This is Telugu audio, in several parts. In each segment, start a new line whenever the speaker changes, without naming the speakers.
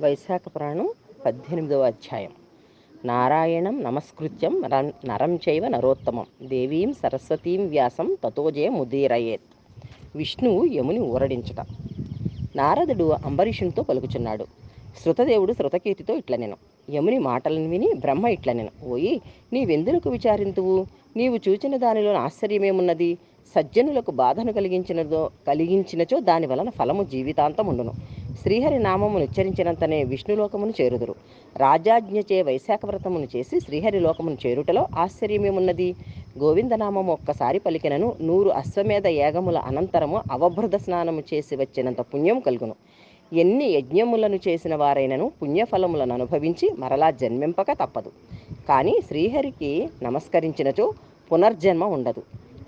వైశాఖ పురాణం పద్దెనిమిదవ అధ్యాయం. నారాయణం నమస్కృత్యం నరం చైవ నరోత్తమం. దేవీం సరస్వతీం వ్యాసం తతోజయ ముదీరయేత్. విష్ణువు యముని ఊరడించుట. నారదుడు అంబరీషునితో పలుకుచున్నాడు. శృతదేవుడు శృతకీర్తితో ఇట్ల నేను యముని మాటలను విని బ్రహ్మ ఇట్ల నేను ఓయి నీవెందులకు విచారింతువు? నీవు చూచిన దానిలో ఆశ్చర్యమేమున్నది? సజ్జనులకు బాధను కలిగించినదో కలిగించినచో దాని వలన ఫలము జీవితాంతం ఉండును శ్రీహరి నామమును ఉచ్చరించినంతనే విష్ణులోకమును చేరుదురు. రాజాజ్ఞచే వైశాఖ వ్రతమును చేసి శ్రీహరి లోకమును చేరుటలో ఆశ్చర్యమేమున్నది? గోవిందనామము ఒక్కసారి పలికినను నూరు అశ్వమేధ యాగముల అనంతరము అవభృత స్నానము చేసి వచ్చినంత పుణ్యం కలుగును. ఎన్ని యజ్ఞములను చేసిన వారైనను పుణ్యఫలములను అనుభవించి మరలా జన్మింపక తప్పదు. కానీ శ్రీహరికి నమస్కరించినచో పునర్జన్మ ఉండదు.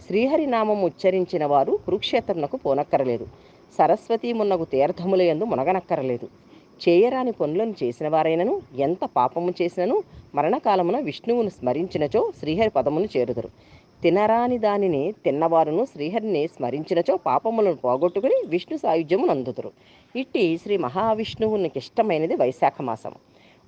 శ్రీహరి నామము ఉచ్చరించిన వారు కురుక్షేత్రంకు పోనక్కరలేదు. సరస్వతీ మున్నగు తీర్థముల మునగనక్కరలేదు. చేయరాని పనులను చేసిన వారైనను ఎంత పాపము చేసినను మరణకాలమున విష్ణువును స్మరించినచో శ్రీహరి పదమును చేరుదురు. తినరాని దానిని తిన్నవారును శ్రీహరిని స్మరించినచో పాపములను పోగొట్టుకుని విష్ణు సాయుధ్యమును అందుదురు ఇట్టి శ్రీ మహావిష్ణువునికి ఇష్టమైనది వైశాఖ మాసము.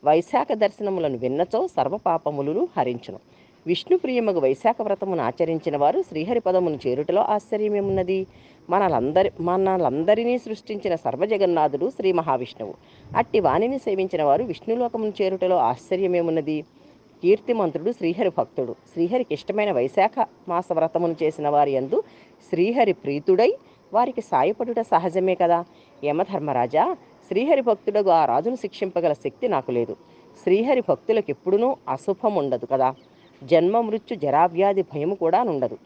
వైశాఖ దర్శనములను విన్నచో సర్వపాపములను హరించును. విష్ణు ప్రియమగు వైశాఖ వ్రతమును ఆచరించిన వారు శ్రీహరి పదమును చేరుటలో ఆశ్చర్యమేమున్నది? మనలందరి మనలందరినీ సృష్టించిన సర్వజగన్నాథుడు శ్రీ మహావిష్ణువు. అట్టి వాణిని సేవించిన వారు విష్ణులోకమును చేరుటలో ఆశ్చర్యమేమున్నది? కీర్తిమంతుడు శ్రీహరి భక్తుడు. శ్రీహరికి ఇష్టమైన వైశాఖ మాస వ్రతమును చేసిన వారి యందు శ్రీహరి ప్రీతుడై వారికి సాయపడుట సహజమే కదా? యమధర్మరాజా శ్రీహరి భక్తుడకు ఆ రాజును శిక్షింపగల శక్తి నాకు లేదు. శ్రీహరి భక్తులకు ఎప్పుడునూ అశుభం ఉండదు కదా? జన్మ మృత్యు జరావ్యాధి భయము కూడా ఉండదు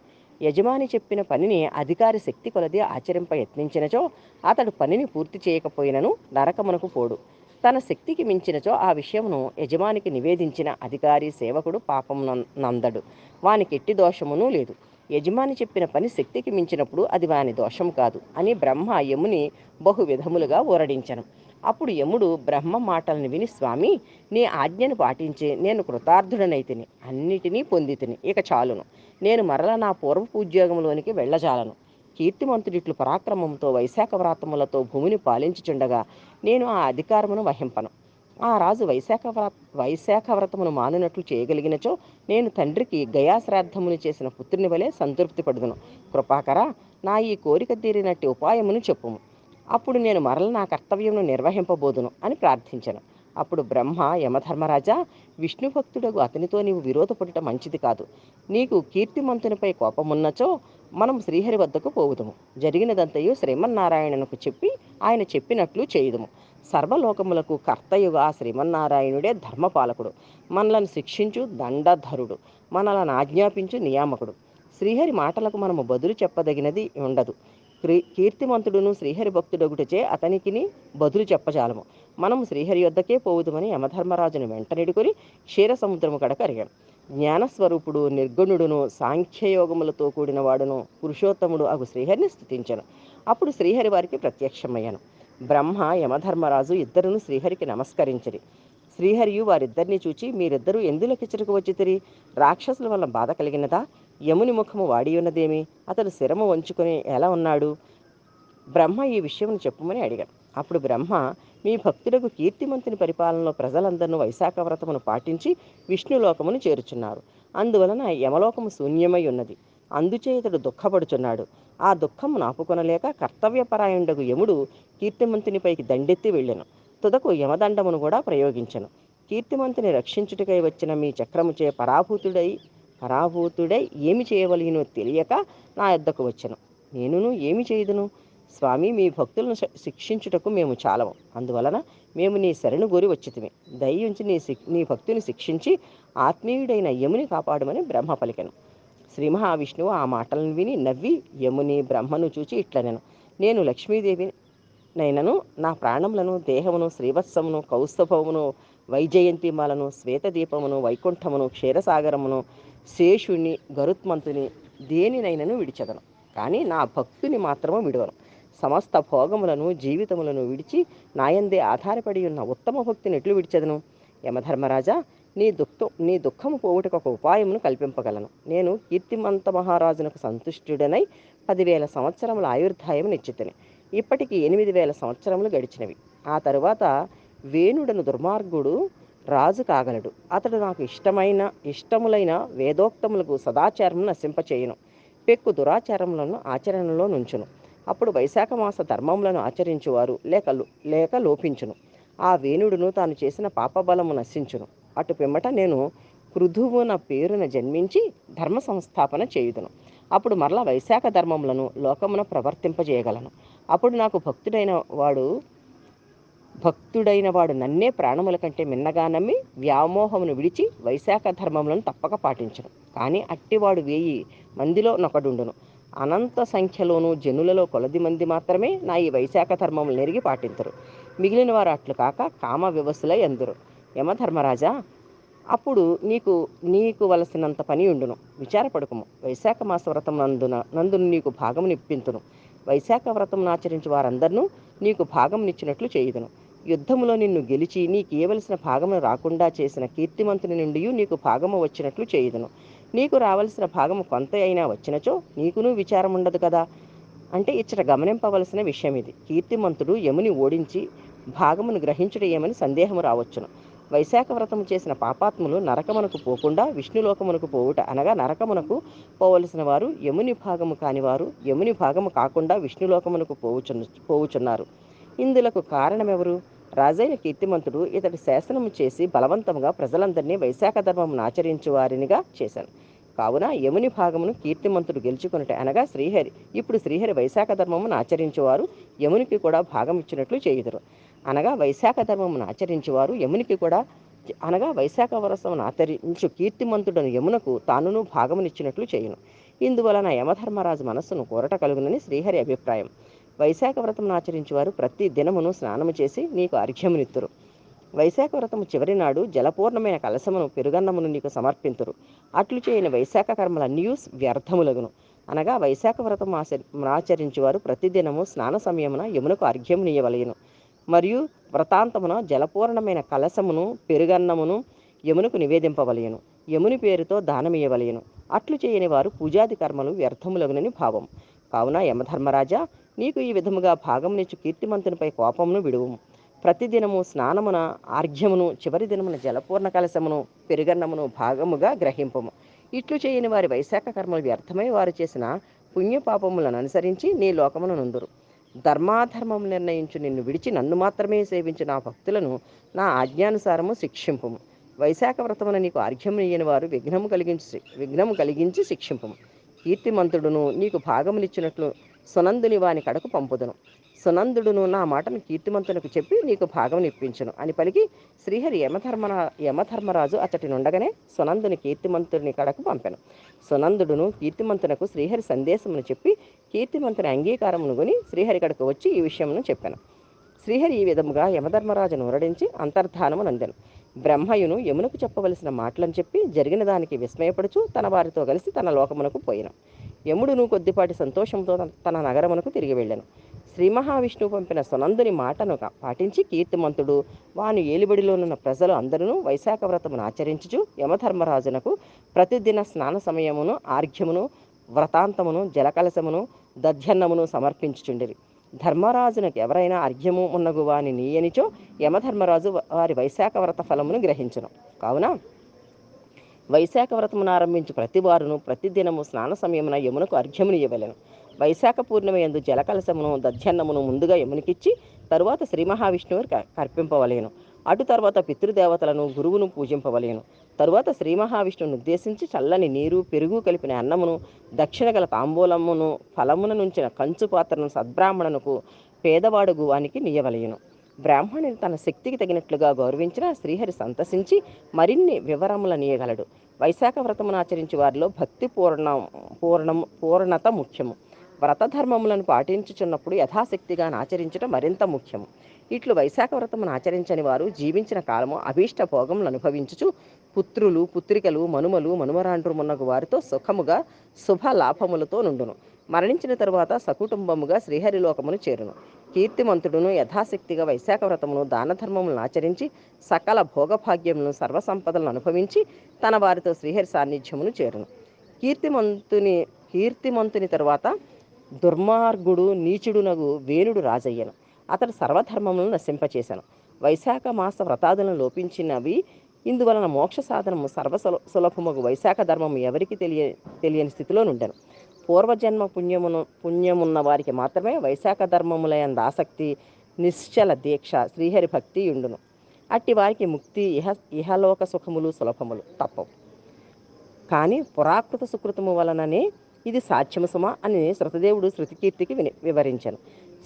యజమాని చెప్పిన పనిని అధికారి శక్తి కొలది ఆచరింప యత్నించినచో అతడు పనిని పూర్తి చేయకపోయినను నరకమునకు పోడు. తన శక్తికి మించినచో ఆ విషయమును యజమానికి నివేదించిన అధికారి సేవకుడు పాపం నందడు. వానికి ఎట్టి దోషమును లేదు. యజమాని చెప్పిన పని శక్తికి మించినప్పుడు అది వాని దోషం కాదు అని బ్రహ్మ యముని బహు విధములుగా ఊరడించను అప్పుడు యముడు బ్రహ్మ మాటలను విని స్వామి నీ ఆజ్ఞను పాటించి నేను కృతార్థుడనైతిని. అన్నిటినీ పొందితిని. ఇక చాలును. నేను మరల నా పూర్వపు ఉద్యోగంలోనికి వెళ్ళజాలను. కీర్తిమంతుడిట్లు పరాక్రమంతో వైశాఖ వ్రాతములతో భూమిని పాలించుచుండగా నేను ఆ అధికారమును వహింపను. ఆ రాజు వైశాఖ వ్రత వైశాఖ వ్రతమును మానునట్లు చేయగలిగినచో నేను తండ్రికి గయాశ్రాద్ధమును చేసిన పుత్రుని వలె సంతృప్తి పడుదును. కృపాకర నా ఈ కోరిక తీరినట్టి ఉపాయమును చెప్పుము. అప్పుడు నేను మరల నా కర్తవ్యంను నిర్వహింపబోదును అని ప్రార్థించను. అప్పుడు బ్రహ్మ యమధర్మరాజా విష్ణు భక్తుడకు అతనితో నీవు విరోధపడుట మంచిది కాదు. నీకు కీర్తిమంతునిపై కోపమున్నచో మనం శ్రీహరి వద్దకు పోవుదము. జరిగినదంతయు శ్రీమన్నారాయణునకు చెప్పి ఆయన చెప్పినట్లు చేయుదుము. సర్వలోకములకు కర్తయుగా శ్రీమన్నారాయణుడే ధర్మపాలకుడు. మనలను శిక్షించు దండధరుడు. మనలను ఆజ్ఞాపించు నియామకుడు. శ్రీహరి మాటలకు మనము బదులు చెప్పదగినది ఉండదు. కీర్తిమంతుడును శ్రీహరి భక్తుడొగుటచే అతనికిని బదులు చెప్పజాలము. మనము శ్రీహరి యొద్దకే పోవుదమని యమధర్మరాజును వెంటనిడుకొని క్షీర సముద్రము కడక అరిగాడు జ్ఞానస్వరూపుడు నిర్గుణుడును సాంఖ్యయోగములతో కూడిన వాడును పురుషోత్తముడు అగు శ్రీహరిని స్థుతించను అప్పుడు శ్రీహరి వారికి ప్రత్యక్షమయ్యాను. బ్రహ్మ యమధర్మరాజు ఇద్దరును శ్రీహరికి నమస్కరించరి. శ్రీహరియు వారిద్దరిని చూచి మీరిద్దరూ ఎందులకిచ్చటకు వచ్చితిరి? రాక్షసుల వల్ల బాధ కలిగినదా? యముని ముఖము వాడి ఉన్నదేమి? అతడు శిరము వంచుకొని ఎలా ఉన్నాడు? బ్రహ్మ ఈ విషయమును చెప్పుమని అడిగాడు. అప్పుడు బ్రహ్మ మీ భక్తులకు కీర్తిమంతుని పరిపాలనలో ప్రజలందరూ వైశాఖ వ్రతమును పాటించి విష్ణులోకమును చేరుచున్నారు. అందువలన యమలోకము శూన్యమై ఉన్నది. అందుచే ఇతడు దుఃఖపడుచున్నాడు. ఆ దుఃఖము నాపుకొనలేక కర్తవ్యపరాయుండగు యముడు కీర్తిమంతునిపైకి దండెత్తి వెళ్ళెను. తుదకు యమదండమును కూడా ప్రయోగించను. కీర్తిమంతుని రక్షించుటకై వచ్చిన మీ చక్రముచే పరాభూతుడై పరాభూతుడై ఏమి చేయవలిగినో తెలియక నా యొద్దకు వచ్చను. నేనును ఏమి చేయదును? స్వామి మీ భక్తులను శిక్షించుటకు మేము చాలము. అందువలన మేము నీ శరణు గోరి వచ్చితిమి. దయ్యుంచి నీ నీ భక్తుని శిక్షించి ఆత్మీయుడైన యముని కాపాడమని బ్రహ్మ పలికెను. శ్రీ మహావిష్ణువు ఆ మాటలను విని నవ్వి యముని బ్రహ్మను చూచి ఇట్లనెను. నేను లక్ష్మీదేవి నైనను నా ప్రాణములను దేహమును శ్రీవత్సమును కౌస్తభమును వైజయంతిమాలను శ్వేతదీపమును వైకుంఠమును క్షీరసాగరమును శేషుణ్ణి గరుత్మంతుని దేనినైనను విడిచెదను. కానీ నా భక్తుని మాత్రము విడవను. సమస్త భోగములను జీవితములను విడిచి నాయందే ఆధారపడి ఉన్న ఉత్తమ భక్తిని ఎట్లు విడిచెదను? యమధర్మరాజా నీ దుఃఖం నీ దుఃఖము పోవుటకు ఒక ఉపాయమును కల్పింపగలను. నేను కీర్తిమంత మహారాజునకు సంతుష్టుడనై పదివేల సంవత్సరముల ఆయుర్దాయం నిశ్చితిని. ఇప్పటికి ఎనిమిది వేల సంవత్సరములు గడిచినవి. ఆ తరువాత వేణుడను దుర్మార్గుడు రాజు కాగలడు. అతడు నాకు ఇష్టమైన ఇష్టములైన వేదోక్తములకు సదాచారమును నశింపచేయను. పెక్కు దురాచారములను ఆచరణలో నుంచును. అప్పుడు వైశాఖ మాస ధర్మములను ఆచరించువారు లేక లో- లేక లోపించును. ఆ వేణుడును తాను చేసిన పాపబలము నశించును. అటు పిమ్మట నేను కృధువున పేరున జన్మించి ధర్మ సంస్థాపన చేయుదును. అప్పుడు మరలా వైశాఖ ధర్మములను లోకమున ప్రవర్తింపజేయగలను. అప్పుడు నాకు భక్తుడైన వాడు భక్తుడైన వాడు నన్నే ప్రాణముల కంటే మిన్నగా నమ్మి వ్యామోహమును విడిచి వైశాఖ ధర్మములను తప్పక పాటించను. కానీ అట్టివాడు వేయి మందిలో నొకడుండును. అనంత సంఖ్యలోనూ జనులలో కొలది మంది మాత్రమే నా ఈ వైశాఖ ధర్మములు నెరిగి పాటించరు మిగిలిన వారు అట్లు కాక కామ వ్యవస్థలై అందరు. యమధర్మరాజా అప్పుడు నీకు నీకు వలసినంత పని ఉండును. విచారపడుకుము. వైశాఖ మాస వ్రతం నందున నందును నీకు భాగము నిప్పింతును వైశాఖ వ్రతం ఆచరించి వారందరినూ నీకు భాగమునిచ్చినట్లు చేయుదును. యుద్ధములో నిన్ను గెలిచి నీకు ఇవ్వవలసిన భాగము రాకుండా చేసిన కీర్తిమంతుని నుండి నీకు భాగము వచ్చినట్లు చేయుదును. నీకు రావలసిన భాగము కొంత అయినా వచ్చినచో నీకును విచారం ఉండదు కదా? అంటే ఇచ్చట గమనింపవలసిన విషయం ఇది. కీర్తిమంతుడు యముని ఓడించి భాగమును గ్రహించుడు ఏమని సందేహము రావచ్చును. వైశాఖ వ్రతము చేసిన పాపాత్ములు నరకమునకు పోకుండా విష్ణులోకమునకు పోవుట అనగా నరకమునకు పోవలసిన వారు యముని భాగము కానివారు యముని భాగము కాకుండా విష్ణులోకమునకు పోవుచున్న పోవుచున్నారు. ఇందులకు కారణమెవరు? రాజైన కీర్తిమంతుడు ఇతడి శాసనము చేసి బలవంతంగా ప్రజలందరినీ వైశాఖ ధర్మమును ఆచరించు వారినిగా చేశాను. కావున యముని భాగమును కీర్తిమంతుడు గెలుచుకున్నట్టు అనగా శ్రీహరి. ఇప్పుడు శ్రీహరి వైశాఖ ధర్మమును ఆచరించేవారు యమునికి కూడా భాగం ఇచ్చినట్లు చేయుదురు. అనగా వైశాఖ ధర్మమును ఆచరించేవారు యమునికి కూడా అనగా వైశాఖ వరసమును ఆచరించు కీర్తిమంతుడను యమునకు తానును భాగమునిచ్చినట్లు చేయును. ఇందువలన యమధర్మరాజు మనస్సును కోరట కలుగునని శ్రీహరి అభిప్రాయం. వైశాఖ వ్రతమును ఆచరించేవారు ప్రతి దినమును స్నానము చేసి నీకు అర్ఘ్యమునిత్తురు. వైశాఖ వ్రతము చివరి నాడు జలపూర్ణమైన కలశమును పెరుగన్నమును నీకు సమర్పింతురు. అట్లు చేయని వైశాఖ కర్మలన్నీ వ్యర్థములగును. అనగా వైశాఖ వ్రతం ఆచరి ఆచరించువారు ప్రతిదినము స్నాన సమయమున యమునకు అర్ఘ్యమునియవలయను మరియు వ్రతాంతమున జలపూర్ణమైన కలశమును పెరుగన్నమును యమునకు నివేదింపవలయను యముని పేరుతో దానమియవలయను అట్లు చేయని వారు పూజాది కర్మలు వ్యర్థములగునని భావం కావున యమధర్మరాజా నీకు ఈ విధముగా భాగమునిచ్చు కీర్తిమంతునిపై కోపమును విడువుము ప్రతిదినము స్నానమున ఆర్ఘ్యమును చివరి దినమున జలపూర్ణ కలశమును పెరుగన్నమును భాగముగా గ్రహింపము. ఇట్లు చేయని వారి వైశాఖ కర్మలు వ్యర్థమై వారు చేసిన పుణ్యపాపములను అనుసరించి నీ లోకమును నుందురు. ధర్మాధర్మము నిర్ణయించు నిన్ను విడిచి నన్ను మాత్రమే సేవించు నా భక్తులను నా ఆజ్ఞానుసారము శిక్షింపుము. వైశాఖ వ్రతమున నీకు అర్ఘ్యమునియని వారు విఘ్నము కలిగించి విఘ్నము కలిగించి శిక్షింపుము. కీర్తిమంతుడును నీకు భాగమునిచ్చినట్లు సునందుని వాని కడకు పంపుదును. సునందుడును నా మాటను కీర్తిమంతునకు చెప్పి నీకు భాగం ఇప్పించును అని పలికి శ్రీహరి యమధర్మరా యమధర్మరాజు అతటి నుండగానే సునందుని కీర్తిమంతుని కడకు పంపెను. సునందుడును కీర్తిమంతునకు శ్రీహరి సందేశమును చెప్పి కీర్తిమంతుని అంగీకారమును కొని శ్రీహరి కడకు వచ్చి ఈ విషయమును చెప్పాను. శ్రీహరి ఈ విధముగా యమధర్మరాజును ఉరడించి అంతర్ధానము నందెను. బ్రహ్మయును యమునకు చెప్పవలసిన మాటలను చెప్పి జరిగిన దానికి విస్మయపడుచు తన వారితో కలిసి తన లోకమునకు పోయిన. యముడును కొద్దిపాటి సంతోషంతో తన- తన నగరమునకు తిరిగి వెళ్ళాను. శ్రీ మహావిష్ణువు పంపిన సునందుని మాటను పాటించి కీర్తిమంతుడు వాని ఏలుబడిలోనున్న ప్రజలు అందరూ వైశాఖ వ్రతమును ఆచరించుచు యమధర్మరాజునకు ప్రతిదిన స్నాన సమయమును ఆర్ఘ్యమును వ్రతాంతమును జలకలశమును దధ్యన్నమును సమర్పించుచుండిరి. ధర్మరాజునకు ఎవరైనా అర్ఘ్యము ఉన్నగు వాని నీయనిచో యమధర్మరాజు వారి వైశాఖ వ్రత ఫలమును గ్రహించును. కావున వైశాఖ వ్రతమును ఆరంభించి ప్రతి వారును ప్రతిదినము స్నాన సమయమున యమునకు అర్ఘ్యమును ఇవ్వలేను వైశాఖ పూర్ణిమ ఎందు జలకలశమును దధ్యన్నమును ముందుగా యమునికిచ్చి తరువాత శ్రీ మహావిష్ణువు కర్పింపవలేను. అటు తర్వాత పితృదేవతలను గురువును పూజింపవలేను. తరువాత శ్రీ మహావిష్ణువును ఉద్దేశించి చల్లని నీరు పెరుగు కలిపిన అన్నమును దక్షిణ గల తాంబూలమును ఫలమున నుంచిన కంచు పాత్రను సద్బ్రాహ్మణునకు పేదవాడు గువానికి నీయవలయను బ్రాహ్మణుని తన శక్తికి తగినట్లుగా గౌరవించిన శ్రీహరి సంతసించి మరిన్ని వివరముల నీయగలడు. వైశాఖ వ్రతమును ఆచరించి వారిలో భక్తి పూర్ణ పూర్ణం పూర్ణత ముఖ్యము. వ్రతధర్మములను పాటించుచున్నప్పుడు యథాశక్తిగా ఆచరించడం మరింత ముఖ్యము. ఇట్లు వైశాఖ వ్రతమును ఆచరించని వారు జీవించిన కాలము అభీష్ట భోగములు అనుభవించుచు పుత్రులు పుత్రికలు మనుమలు మనుమరాండ్రు మున్నగు వారితో సుఖముగా శుభ లాభములతో నుండును. మరణించిన తరువాత సకుటుంబముగా శ్రీహరిలోకమును చేరును. కీర్తిమంతుడును యథాశక్తిగా వైశాఖ వ్రతమును దాన ధర్మములను ఆచరించి సకల భోగభాగ్యములను సర్వసంపదలను అనుభవించి తన వారితో శ్రీహరి సాన్నిధ్యమును చేరును. కీర్తిమంతుని కీర్తిమంతుని తరువాత దుర్మార్గుడు నీచుడునగు వేణుడు రాజయ్యను. అతడు సర్వధర్మములను నశింపచేశాను. వైశాఖ మాస వ్రతాదులను లోపించినవి ఇందువలన మోక్ష సాధనము సర్వ సులభముగు వైశాఖ ధర్మము ఎవరికి తెలియ తెలియని స్థితిలో నుండెను. పూర్వజన్మ పుణ్యమును పుణ్యమున్న వారికి మాత్రమే వైశాఖ ధర్మములయంద ఆసక్తి నిశ్చల దీక్ష శ్రీహరి భక్తి ఉండును అట్టి వారికి ముక్తి ఇహ ఇహలోక సుఖములు సులభములు తప్పవు. కానీ పురాకృత సుకృతము వలననే ఇది సాధ్యము సుమ అని శృతదేవుడు శృతికీర్తికి విని వివరించాను.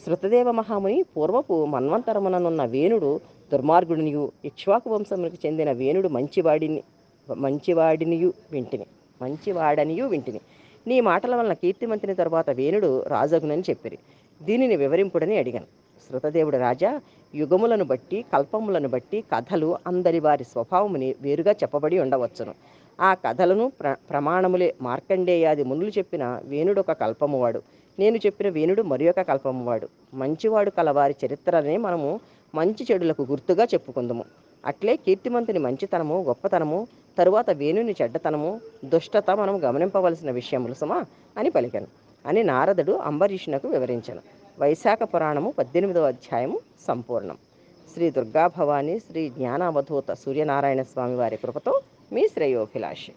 శృతదేవ మహాముని పూర్వపు మన్వంతరముననున్న వేణుడు దుర్మార్గుడినియు ఇక్ష్వాకు వంశమునికి చెందిన వేణుడు మంచివాడిని మంచివాడినియు వింటిని మంచివాడనియు వింటిని నీ మాటల వలన కీర్తిమంతుని తరువాత వేణుడు రాజగునని చెప్పిరి. దీనిని వివరింపుడని అడిగాను. శృతదేవుడు రాజా యుగములను బట్టి కల్పములను బట్టి కథలు అందరి వారి స్వభావముని వేరుగా చెప్పబడి ఉండవచ్చును. ఆ కథలను ప్ర ప్రమాణములే మార్కండేయాది మునులు చెప్పిన వేణుడు ఒక కల్పమువాడు. నేను చెప్పిన వేణుడు మరి యొక్క కల్పమువాడు. మంచివాడు కలవారి చరిత్రనే మనము మంచి చెడులకు గుర్తుగా చెప్పుకుందుము. అట్లే కీర్తిమంతుని మంచితనము గొప్పతనము తరువాత వేణుని చెడ్డతనము దుష్టత మనం గమనింపవలసిన విషయములు సమా అని పలికాను. అని నారదుడు అంబరీషునకు వివరించాను. వైశాఖ పురాణము పద్దెనిమిదవ అధ్యాయము సంపూర్ణం. శ్రీ దుర్గాభవాని శ్రీ జ్ఞానావధూత సూర్యనారాయణ స్వామి వారి కృపతో మీ శ్రేయోభిలాషి.